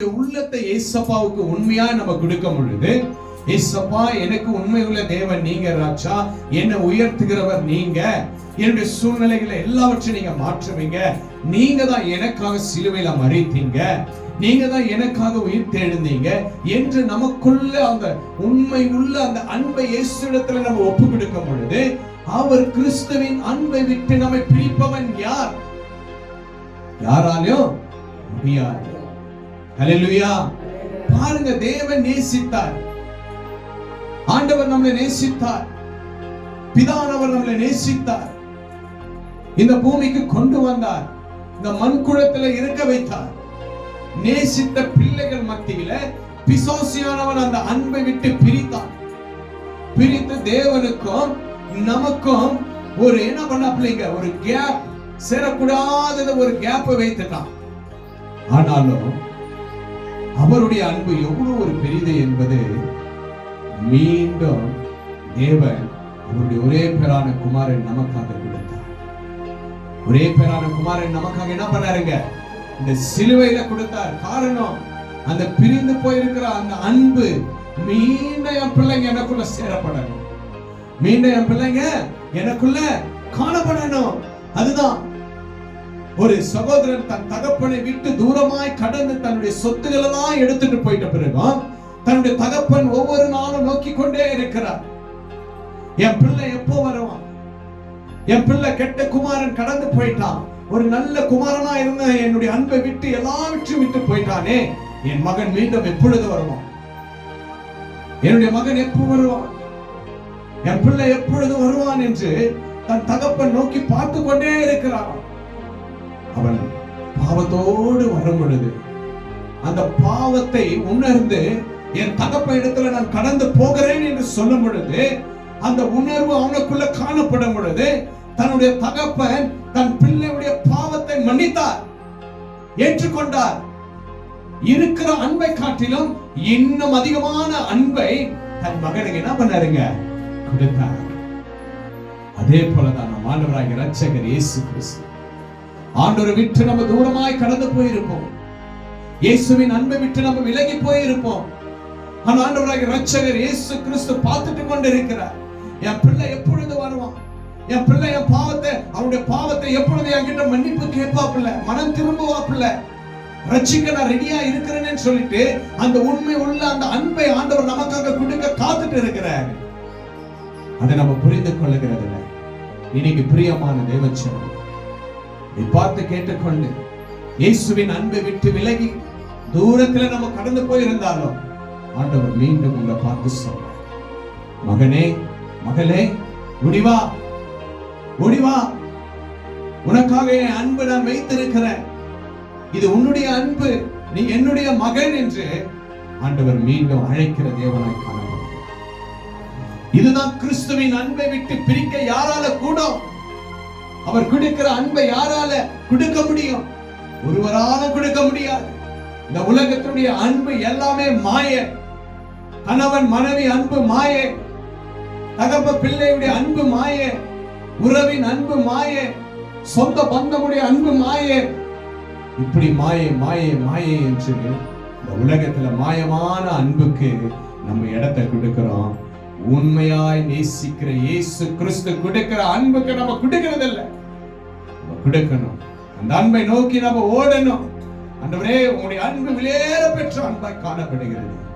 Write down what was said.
உள்ளத்தை ஏசப்பாவுக்கு உண்மையா நம்ம கொடுக்க பொழுது ஏசப்பா எனக்கு உண்மை உள்ள தேவன் நீங்க ராஜா. என்னை உயர்த்துகிறவர் நீங்க. என்னுடைய சூழ்நிலைகளை எல்லாவற்றையும் நீங்க மாற்றுவீங்க. நீங்க தான் எனக்காக சிலுவையில மறைத்தீங்க. நீங்க தான் எனக்காக உயிர் தேடுந்தீங்க என்று நமக்குள்ள அந்த உண்மை உள்ள அந்த அன்பை இயேசுடத்துல நம்ம ஒப்பு கொடுக்கும் பொழுது அவர் கிறிஸ்துவின் அன்பை விட்டு நம்மை பிரிப்பவன் யார்? யாராலையும் முடியாது. ஹalleluya பாருங்க தேவன் நேசித்தார். ஆண்டவர் நம்மளை நேசித்தார். பிதானவர் நம்மளை நேசித்தார். இந்த பூமிக்கு கொண்டு வந்தார். இந்த மண்குளத்துல இருக்க வைத்தார். நேசித்த பிள்ளைகள் மத்தியில பிசோசியானவன் அந்த அன்பை விட்டு பிரித்தான். பிரித்து தேவனுக்கும் நமக்கும் ஒரு என்ன பண்ணாப்லைங்க ஒரு கேப் சேரக்கூடாதத ஒரு கேப்பை வைத்துட்டான். ஆனாலும் அவருடைய அன்பு எவ்வளவு ஒரு பெரிது என்பது மீண்டும் தேவன் அவருடைய ஒரே பேரான குமாரன் நமக்காக கொடுத்தார். ஒரே பேரான குமாரன் நமக்காக என்ன பண்ணாருங்க? இந்த சிலுவையில கொடுத்தார். காரணம் அந்த பிரிந்து போயிருக்கிற அந்த அன்பு மீண்டும் என் பிள்ளைங்க எனக்குள்ள சேரப்படணும். மீண்டும் என் பிள்ளைங்க எனக்குள்ள காணப்படணும். அதுதான் ஒரு சகோதரன் தன் தகப்பனை விட்டு தூரமாய் கடந்து தன்னுடைய சொத்துக்கள் எல்லாம் எடுத்துட்டு போயிட்ட பிறகு தன்னுடைய தகப்பன் ஒவ்வொரு நாளும் நோக்கி கொண்டே இருக்கிறார். என் பிள்ளை எப்போ வருவான்? என் பிள்ளை கெட்ட குமாரன் கடந்து போயிட்டான். ஒரு நல்ல குமாரனா இருந்த என்னுடைய அன்பை விட்டு எல்லாவற்றையும் விட்டு போயிட்டானே. என் மகன் மீண்டும் எப்பொழுது வருவான்? என்னுடைய மகன் எப்போ வருவான்? என் பிள்ளை எப்பொழுது வருவான் என்று தன் தகப்பன் நோக்கி பார்த்து கொண்டே இருக்கிறான். அவன் பாவத்தோடு வரும் பொழுது அந்த பாவத்தை உணர்ந்து என் தகப்ப இடத்துல நான் கடந்து போகிறேன் என்று சொல்லும் பொழுது அந்த உணர்வு அவனுக்குள்ள காணப்படும் பொழுது தன்னுடைய தகப்பன் தன் பிள்ளையுடைய பாவத்தை மன்னித்தார் ஏற்றுக்கொண்டார். இருக்கிற அன்பை காட்டிலும் இன்னும் அதிகமான அன்பை தன் மகனுக்கு என்ன பண்ணாருங்க? கொடுத்தார். அதே போலதான் நம் ஆண்டவராகிய ரட்சகர் இயேசு கிறிஸ்து. ஆண்டவரை விட்டு நம்ம தூரமாய் கடந்து போயிருப்போம். இயேசுவின் அன்பை விட்டு நம்ம விலகி போயிருப்போம். ஆனா ஆண்டவராக ரட்சகர் இயேசு கிறிஸ்து பார்த்துட்டு கொண்டு இருக்கிறார் என் பிள்ளை எப்பொழுது வருவான்? என் பிள்ளை என் பாவத்தை அவனுடைய பாவத்தை எப்பொழுது என்கிட்ட மன்னிப்பு கேட்பாப்புல மனம் திரும்புவாப்புல ரட்சிக்க நான் ரெடியா இருக்கிறேன்னு சொல்லிட்டு அந்த உண்மை உள்ள அந்த அன்பை ஆண்டவர் நமக்காக கொடுக்க காத்துட்டு இருக்கிறார். அதை நம்ம புரிந்து கொள்ளுகிறது இன்னைக்கு பிரியமான தேவச்சனம் நீ பார்த்து கேட்டுக்கொண்டு இயேசுவின் அன்பை விட்டு விலகி தூரத்துல நம்ம கடந்து போயிருந்தாலும் ஆண்டவர் மீண்டும் உங்களை பார்த்து சொல்ற மகனே மகளே முடிவா முடிவா உனக்காக என் அன்பு நான் வைத்திருக்கிறேன். இது உன்னுடைய அன்பு நீ என்னுடைய மகன் என்று ஆண்டவர் மீண்டும் அழைக்கிற தேவனாய் காணப்படுகிறார். இதுதான் கிறிஸ்துவின் அன்பை விட்டு பிரிக்க யாரால கூடும்? அவர் கொடுக்கிற அன்பை யாரால கொடுக்க முடியும்? ஒருவரால கொடுக்க முடியாது. இந்த உலகத்தினுடைய அன்பு எல்லாமே மாய. கணவன் மனைவி அன்பு மாய. தகப்ப பிள்ளையுடைய அன்பு மாய. உறவின் அன்பு மாய. சொந்த பந்தமுடைய அன்பு மாய. இப்படி மாயை மாயை மாயே என்று இந்த உலகத்துல மாயமான அன்புக்கு நம்ம இடத்தை கொடுக்கிறோம். உண்மையாய் நேசிக்கிற இயேசு கிறிஸ்து கொடுக்கிற அன்புக்கு நம்ம கொடுக்கிறது இல்லை கொடுக்கணும். அந்த அன்பை நோக்கி நம்ம ஓடணும். அந்தவரே உங்களுடைய அன்பு விலையேற பெற்ற அன்பாய் காணப்படுகிறது.